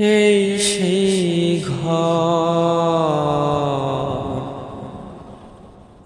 এই সেই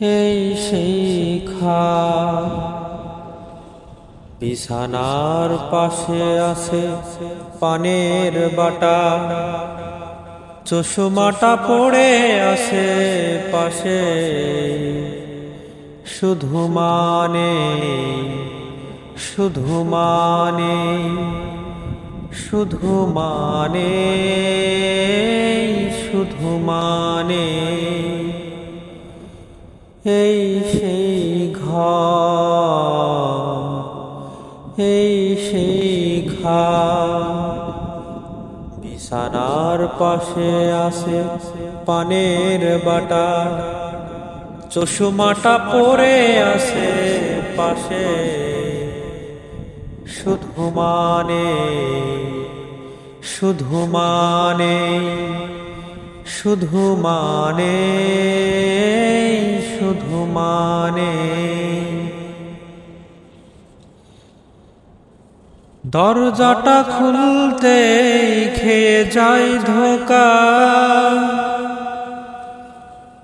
এই সেই বিছানার পাশে আছে পানের বাটা। চশমাটা পড়ে আছে পাশে। শুধু মানে শুধু মানে শুধু মানে শুধু মানে এই সেই ঘর, এই সেই ঘাট, বিছানার পাশে আছে পানের বাটা চশুমাটা পরে আছে পাশে। শুধু মানে শুধু মানে শুধু মানে শুধু মানে দরজাটা খুলতে খেয়ে যাই ধোকা।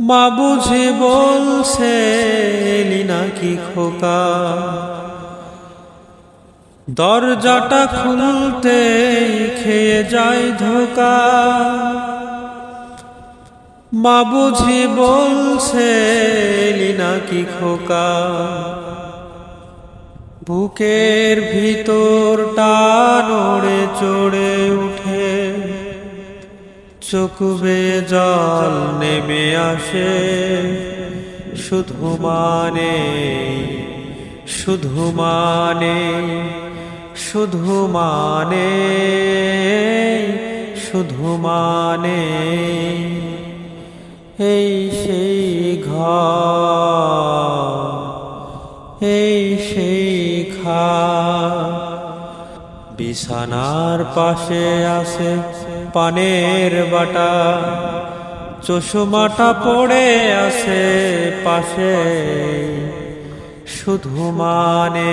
মা বুঝে বলছে নাকি খোকা। দরজাটা খুলতে খেয়ে যাই ধোকা। মা বুঝি বলছে নাকি খোকা? বুকের ভিতরটা নড়ে চড়ে উঠে। চোখবে জল নেমে আসে। শুধু মানে শুধু মানে শুধু মানে শুধু মানে এই সেই ঘর এই সেই খা বিছানার পাশে আছে পানের বাটা, চশমাটা পড়ে আছে পাশে শুধু মানে